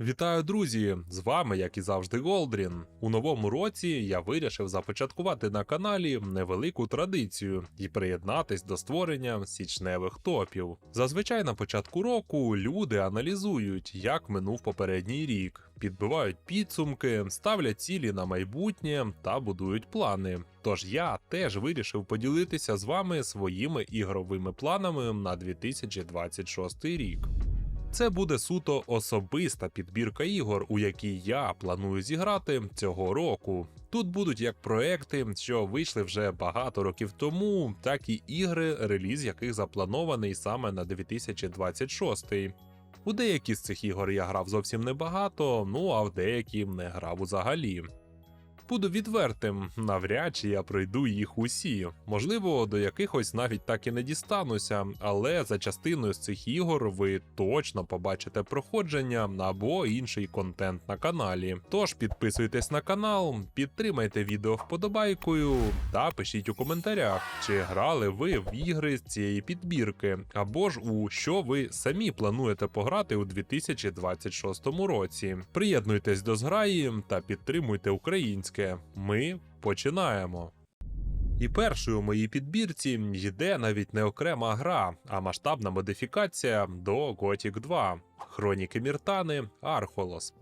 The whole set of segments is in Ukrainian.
Вітаю, друзі! З вами, як і завжди, Голдрін. У новому році я вирішив започаткувати на каналі невелику традицію і приєднатись до створення січневих топів. Зазвичай на початку року люди аналізують, як минув попередній рік, підбивають підсумки, ставлять цілі на майбутнє та будують плани. Тож я теж вирішив поділитися з вами своїми ігровими планами на 2026 рік. Це буде суто особиста підбірка ігор, у які я планую зіграти цього року. Тут будуть як проекти, що вийшли вже багато років тому, так і ігри, реліз яких запланований саме на 2026. У деякі з цих ігор я грав зовсім небагато, ну а в деякі не грав взагалі. Буду відвертим, навряд чи я пройду їх усі. Можливо, до якихось навіть так і не дістануся, але за частиною з цих ігор ви точно побачите проходження або інший контент на каналі. Тож підписуйтесь на канал, підтримайте відео вподобайкою та пишіть у коментарях, чи грали ви в ігри з цієї підбірки, або ж у що ви самі плануєте пограти у 2026 році. Приєднуйтесь до зграї та підтримуйте українське. Ми починаємо. І першою у моїй підбірці йде навіть не окрема гра, а масштабна модифікація до Gothic 2 Хроніки Міртани Архолос.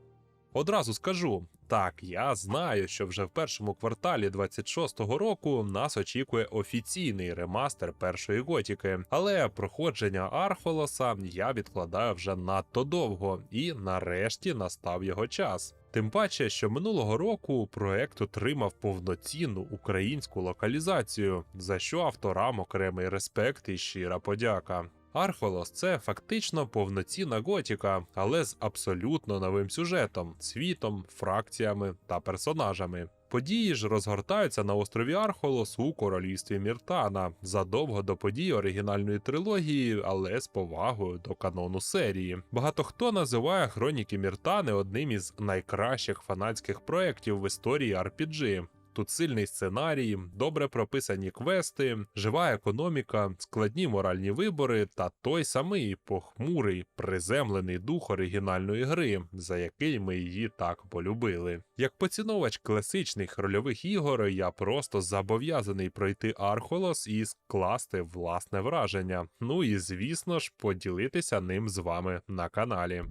Одразу скажу, так, я знаю, що вже в першому кварталі 26-го року нас очікує офіційний ремастер першої готіки, але проходження Архолоса я відкладаю вже надто довго, і нарешті настав його час. Тим паче, що минулого року проект отримав повноцінну українську локалізацію, за що авторам окремий респект і щира подяка. Архолос це фактично повноцінна готіка, але з абсолютно новим сюжетом, світом, фракціями та персонажами. Події ж розгортаються на острові Архолос у королівстві Міртана задовго до подій оригінальної трилогії, але з повагою до канону серії. Багато хто називає хроніки Міртани одним із найкращих фанатських проєктів в історії RPG. Тут сильний сценарій, добре прописані квести, жива економіка, складні моральні вибори та той самий похмурий, приземлений дух оригінальної гри, за який ми її так полюбили. Як поціновувач класичних рольових ігор, я просто зобов'язаний пройти Архолос і скласти власне враження. Ну і звісно ж, поділитися ним з вами на каналі.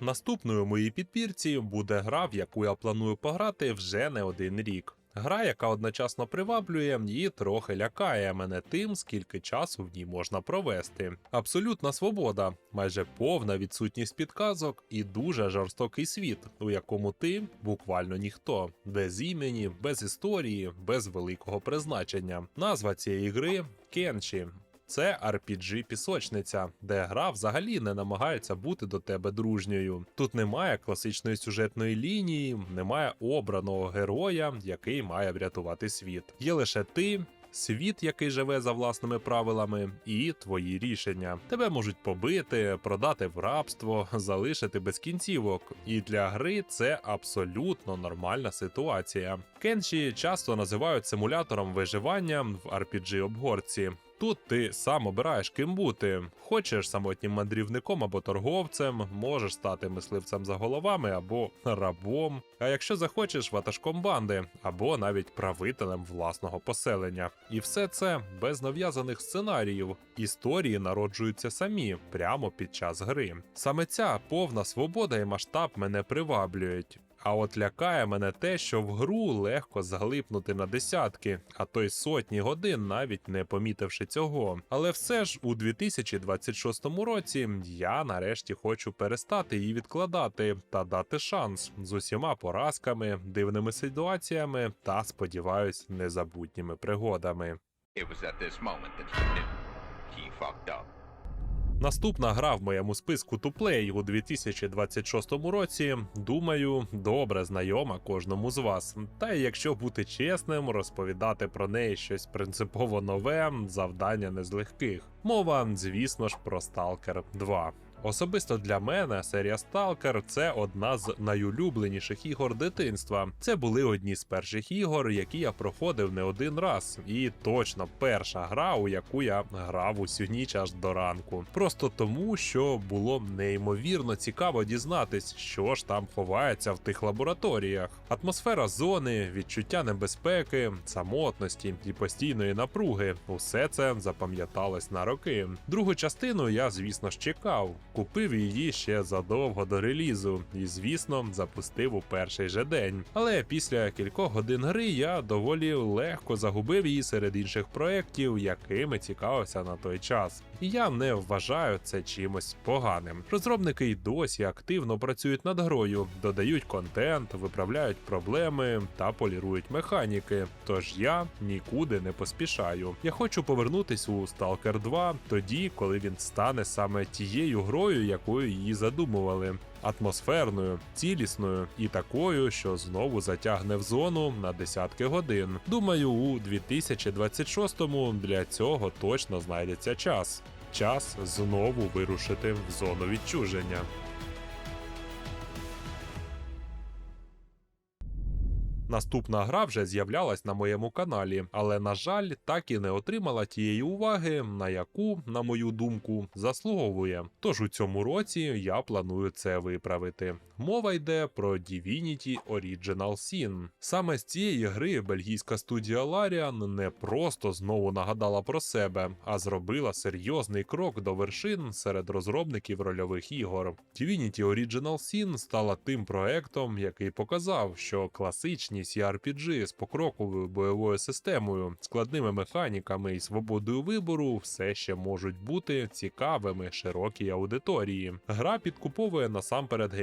Наступною моїй підбірці буде гра, в яку я планую пограти вже не один рік. Гра, яка одночасно приваблює і трохи лякає мене тим, скільки часу в ній можна провести. Абсолютна свобода, майже повна відсутність підказок і дуже жорстокий світ, у якому ти буквально ніхто, без імені, без історії, без великого призначення. Назва цієї гри Кенші. Це RPG пісочниця, де гра взагалі не намагається бути до тебе дружньою. Тут немає класичної сюжетної лінії, немає обраного героя, який має врятувати світ. Є лише ти. Світ, який живе за власними правилами, і твої рішення. Тебе можуть побити, продати в рабство, залишити без кінцівок. І для гри це абсолютно нормальна ситуація. Кенші часто називають симулятором виживання в RPG обгорці. Тут ти сам обираєш ким бути. Хочеш самотнім мандрівником або торговцем, можеш стати мисливцем за головами або рабом. А якщо захочеш ватажком банди, або навіть правителем власного поселення. І все це без нав'язаних сценаріїв. Історії народжуються самі прямо під час гри. Саме ця повна свобода і масштаб мене приваблюють. А от лякає мене те, що в гру легко заглипнути на десятки, а то й сотні годин, навіть не помітивши цього. Але все ж у 2026 році я нарешті хочу перестати її відкладати та дати шанс з усіма поразками, дивними ситуаціями та, сподіваюсь, незабутніми пригодами. It was at this moment that he knew he fucked up. Наступна гра в моєму списку туплей у 2026 році, думаю, добре знайома кожному з вас. Та й якщо бути чесним, розповідати про неї щось принципово нове, завдання не з легких. Мова, звісно ж, про Stalker 2. Особисто для мене серія Stalker – це одна з найулюбленіших ігор дитинства. Це були одні з перших ігор, які я проходив не один раз, і точно перша гра, у яку я грав усю ніч аж до ранку. Просто тому, що було неймовірно цікаво дізнатись, що ж там ховається в тих лабораторіях. Атмосфера зони, відчуття небезпеки, самотності і постійної напруги усе це запам'яталось на роки. Другу частину я, звісно ж, чекав. Купив її ще задовго до релізу, і, звісно, запустив у перший же день. Але після кількох годин гри я доволі легко загубив її серед інших проєктів, якими цікавився на той час. І я не вважаю це чимось поганим. Розробники й досі активно працюють над грою, додають контент, виправляють проблеми та полірують механіки. Тож я нікуди не поспішаю. Я хочу повернутись у Stalker 2 тоді, коли він стане саме тією грою, якою її задумували. Атмосферною, цілісною і такою, що знову затягне в зону на десятки годин. Думаю, у 2026-му для цього точно знайдеться час. Час знову вирушити в зону відчуження. Наступна гра вже з'являлась на моєму каналі, але на жаль, так і не отримала тієї уваги, на яку, на мою думку, заслуговує. Тож у цьому році я планую це виправити. Мова йде про Divinity Original Sin. Саме з цієї гри бельгійська студія Larian не просто знову нагадала про себе, а зробила серйозний крок до вершин серед розробників рольових ігор. Divinity Original Sin стала тим проектом, який показав, що класичні CRPG з покроковою бойовою системою, складними механіками і свободою вибору все ще можуть бути цікавими широкій аудиторії. Гра підкуповує насамперед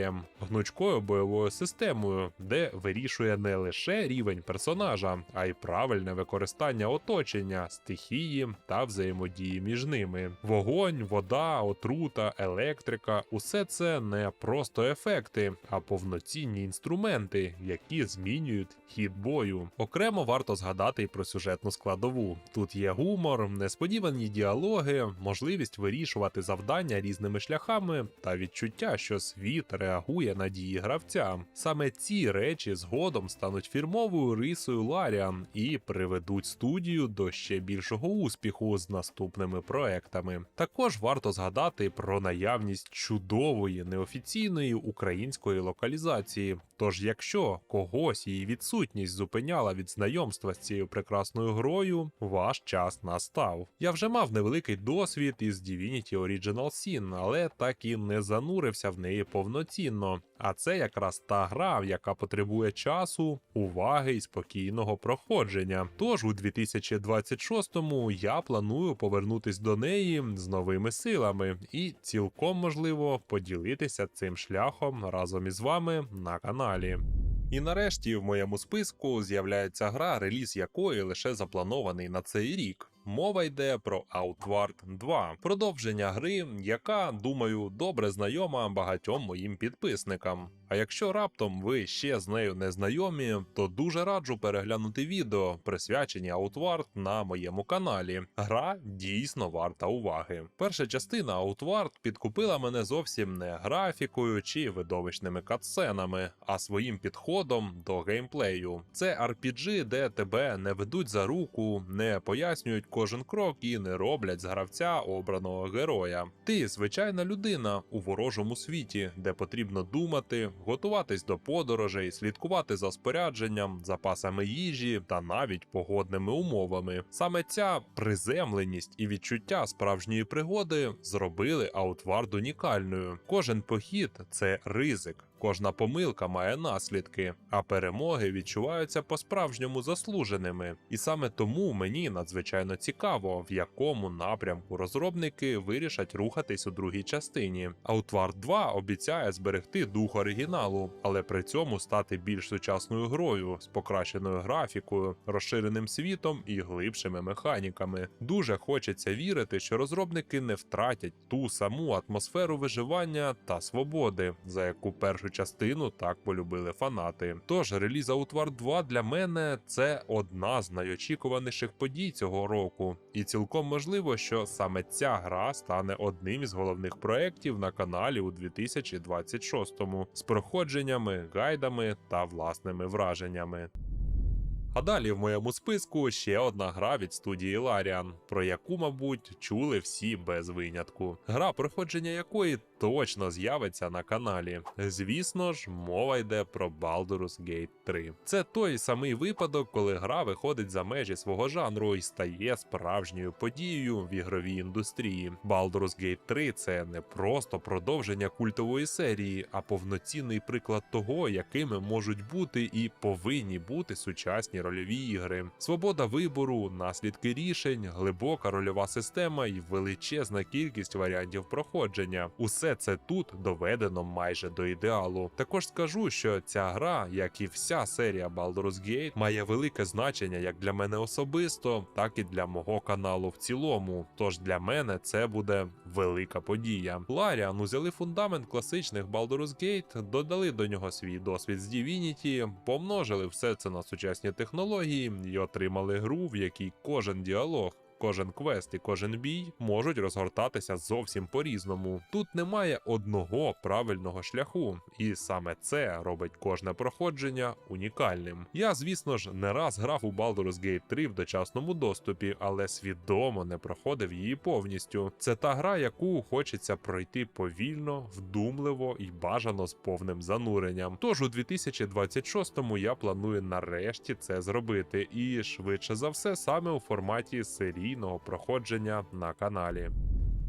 геймплеєм, гнучкою бойовою системою, де вирішує не лише рівень персонажа, а й правильне використання оточення, стихії та взаємодії між ними. Вогонь, вода, отрута, електрика усе це не просто ефекти, а повноцінні інструменти, які змінюють хід бою. Окремо варто згадати й про сюжетну складову. Тут є гумор, несподівані діалоги, можливість вирішувати завдання різними шляхами та відчуття, що світ реагує на дії гравця. Саме ці речі згодом стануть фірмовою рисою Ларіан і приведуть студію до ще більшого успіху з наступними проектами. Також варто згадати про наявність чудової неофіційної української локалізації. Тож, якщо когось її відсутність зупиняла від знайомства з цією прекрасною грою, ваш час настав. Я вже мав невеликий досвід із Divinity Original Sin, але так і не занурився в неї повноцінно. А це якраз та гра, яка потребує часу, уваги і спокійного проходження. Тож у 2026-му я планую повернутись до неї з новими силами і цілком можливо поділитися цим шляхом разом із вами на каналі. І нарешті в моєму списку з'являється гра, реліз якої лише запланований на цей рік. Мова йде про Outward 2, продовження гри, яка, думаю, добре знайома багатьом моїм підписникам. А якщо раптом ви ще з нею не знайомі, то дуже раджу переглянути відео, присвячені Outward на моєму каналі. Гра дійсно варта уваги. Перша частина Outward підкупила мене зовсім не графікою чи видовищними катсценами, а своїм підходом до геймплею. Це RPG, де тебе не ведуть за руку, не пояснюють кожен крок і не роблять з гравця обраного героя. Ти звичайна людина у ворожому світі, де потрібно думати, готуватись до подорожей, слідкувати за спорядженням, запасами їжі та навіть погодними умовами. Саме ця приземленість і відчуття справжньої пригоди зробили аутвард унікальною. Кожен похід це ризик. Кожна помилка має наслідки, а перемоги відчуваються по-справжньому заслуженими. І саме тому мені надзвичайно цікаво, в якому напрямку розробники вирішать рухатись у другій частині. Outward 2 обіцяє зберегти дух оригіналу, але при цьому стати більш сучасною грою з покращеною графікою, розширеним світом і глибшими механіками. Дуже хочеться вірити, що розробники не втратять ту саму атмосферу виживання та свободи, за яку першу частину так полюбили фанати. Тож реліз Outward 2 для мене це одна з найочікуваніших подій цього року, і цілком можливо, що саме ця гра стане одним із головних проєктів на каналі у 2026-му з проходженнями, гайдами та власними враженнями. А далі в моєму списку ще одна гра від студії Larian, про яку, мабуть, чули всі без винятку. Гра, проходження якої точно з'явиться на каналі. Звісно ж, мова йде про Baldur's Gate 3. Це той самий випадок, коли гра виходить за межі свого жанру і стає справжньою подією в ігровій індустрії. Baldur's Gate 3 це не просто продовження культової серії, а повноцінний приклад того, якими можуть бути і повинні бути сучасні рольові ігри. Свобода вибору, наслідки рішень, глибока рольова система і величезна кількість варіантів проходження. Усе це тут доведено майже до ідеалу. Також скажу, що ця гра, як і вся серія Baldur's Gate, має велике значення як для мене особисто, так і для мого каналу в цілому. Тож для мене це буде велика подія. Larian узяли фундамент класичних Baldur's Gate, додали до нього свій досвід з Divinity, помножили все це на сучасні технології і отримали гру, в якій кожен діалог. Кожен квест і кожен бій можуть розгортатися зовсім по-різному. Тут немає одного правильного шляху, і саме це робить кожне проходження унікальним. Я, звісно ж, не раз грав у Baldur's Gate 3 в дочасному доступі, але свідомо не проходив її повністю. Це та гра, яку хочеться пройти повільно, вдумливо і бажано з повним зануренням. Тож у 2026-му я планую нарешті це зробити, і швидше за все саме у форматі серійного проходження на каналі.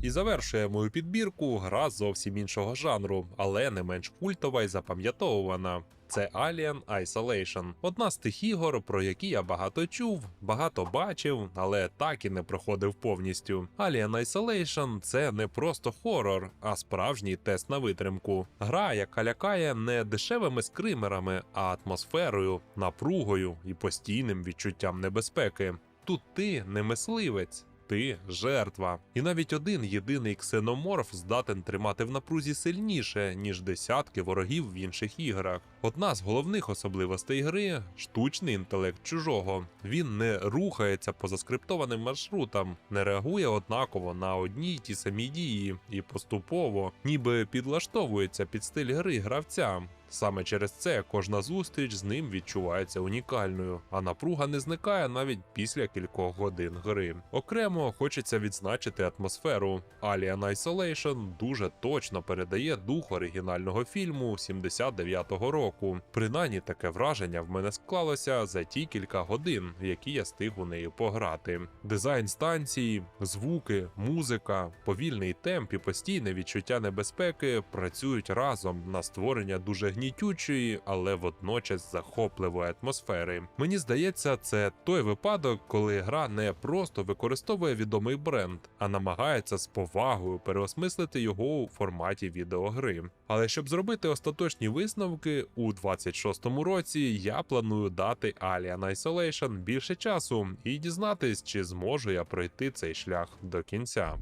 І завершує мою підбірку гра зовсім іншого жанру, але не менш культова і запам'ятовувана. Це Alien Isolation, одна з тих ігор, про які я багато чув, багато бачив, але так і не проходив повністю. Alien Isolation – це не просто хорор, а справжній тест на витримку. Гра, яка лякає не дешевими скримерами, а атмосферою, напругою і постійним відчуттям небезпеки. Тут ти не мисливець. Ти жертва, і навіть один єдиний ксеноморф здатен тримати в напрузі сильніше ніж десятки ворогів в інших іграх. Одна з головних особливостей гри штучний інтелект чужого. Він не рухається по заскриптованим маршрутам, не реагує однаково на одні й ті самі дії і поступово, ніби підлаштовується під стиль гри гравця. Саме через це кожна зустріч з ним відчувається унікальною, а напруга не зникає навіть після кількох годин гри. Окремо хочеться відзначити атмосферу. Alien Isolation дуже точно передає дух оригінального фільму 79-го року. Принаймні таке враження в мене склалося за ті кілька годин, які я стиг у неї пограти. Дизайн станції, звуки, музика, повільний темп і постійне відчуття небезпеки працюють разом на створення дуже гнітючої, але водночас захопливої атмосфери. Мені здається, це той випадок, коли гра не просто використовує відомий бренд, а намагається з повагою переосмислити його у форматі відеогри. Але щоб зробити остаточні висновки, у 26-му році я планую дати Alien Isolation більше часу і дізнатись, чи зможу я пройти цей шлях до кінця.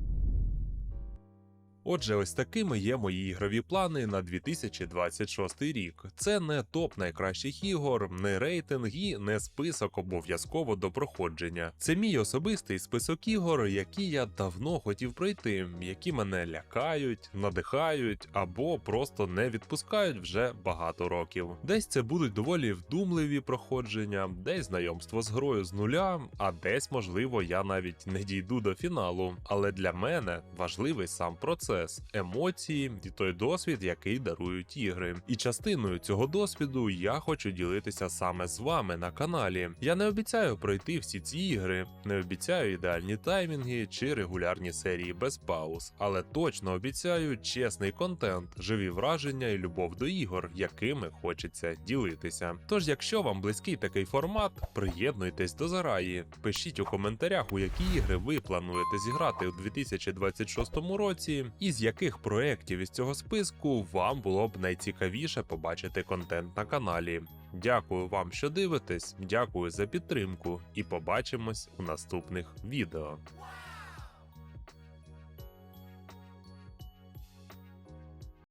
Отже, ось такими є мої ігрові плани на 2026 рік. Це не топ найкращих ігор, не рейтинг і не список обов'язково до проходження. Це мій особистий список ігор, які я давно хотів пройти, які мене лякають, надихають або просто не відпускають вже багато років. Десь це будуть доволі вдумливі проходження, десь знайомство з грою з нуля, а десь, можливо, я навіть не дійду до фіналу. Але для мене важливий сам процес процес, емоції і той досвід, який дарують ігри. І частиною цього досвіду я хочу ділитися саме з вами на каналі. Я не обіцяю пройти всі ці ігри, не обіцяю ідеальні таймінги чи регулярні серії без пауз, але точно обіцяю чесний контент, живі враження і любов до ігор, якими хочеться ділитися. Тож, якщо вам близький такий формат, приєднуйтесь до зараї, пишіть у коментарях, у які ігри ви плануєте зіграти у 2026 році, і з яких проєктів із цього списку вам було б найцікавіше побачити контент на каналі. Дякую вам, що дивитесь, дякую за підтримку, і побачимось у наступних відео.